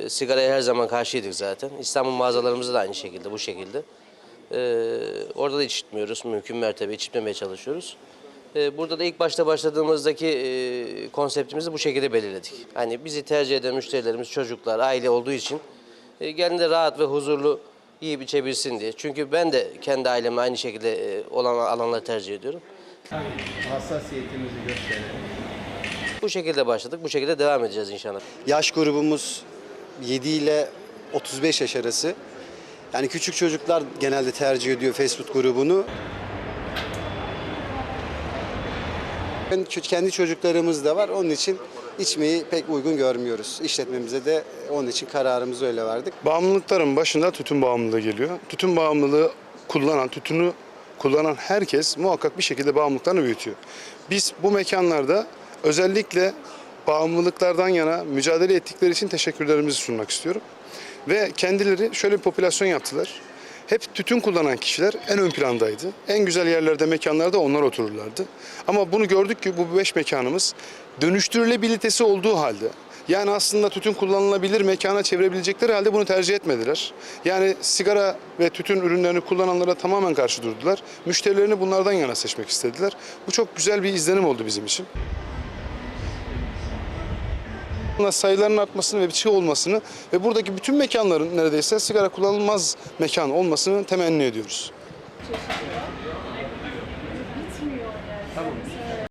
E, Sigaraya her zaman karşıydık zaten. İstanbul mağazalarımızda da aynı şekilde, bu şekilde. E, orada da içitmiyoruz. Mümkün mertebe içitmemeye çalışıyoruz. E, burada da ilk başta başladığımızdaki e, konseptimizi bu şekilde belirledik. Hani bizi tercih eden müşterilerimiz çocuklar, aile olduğu için e, kendine rahat ve huzurlu yiyip içebilsin diye. Çünkü ben de kendi aileme aynı şekilde e, olan alanları tercih ediyorum. Hassasiyetimizi gösterelim. Bu şekilde başladık, bu şekilde devam edeceğiz inşallah. Yaş grubumuz 7 ile 35 yaş arası. Yani küçük çocuklar genelde tercih ediyor fast food grubunu. Ben kendi çocuklarımız da var. Onun için içmeyi pek uygun görmüyoruz. İşletmemize de onun için kararımızı öyle verdik. Bağımlılıkların başında tütün bağımlılığı geliyor. Tütün bağımlılığı kullanan, tütünü kullanan herkes muhakkak bir şekilde bağımlılıklarını büyütüyor. Biz bu mekanlarda özellikle bağımlılıklardan yana mücadele ettikleri için teşekkürlerimizi sunmak istiyorum. Ve kendileri şöyle bir popülasyon yaptılar. Hep tütün kullanan kişiler en ön plandaydı. En güzel yerlerde, mekanlarda onlar otururlardı. Ama bunu gördük ki bu beş mekanımız dönüştürülebilitesi olduğu halde yani aslında tütün kullanılabilir mekana çevirebilecekleri halde bunu tercih etmediler. Yani sigara ve tütün ürünlerini kullananlara tamamen karşı durdular. Müşterilerini bunlardan yana seçmek istediler. Bu çok güzel bir izlenim oldu bizim için. Sayıların artmasını ve bir şey olmasını ve buradaki bütün mekanların neredeyse sigara kullanılmaz mekan olmasını temenni ediyoruz. Tamam.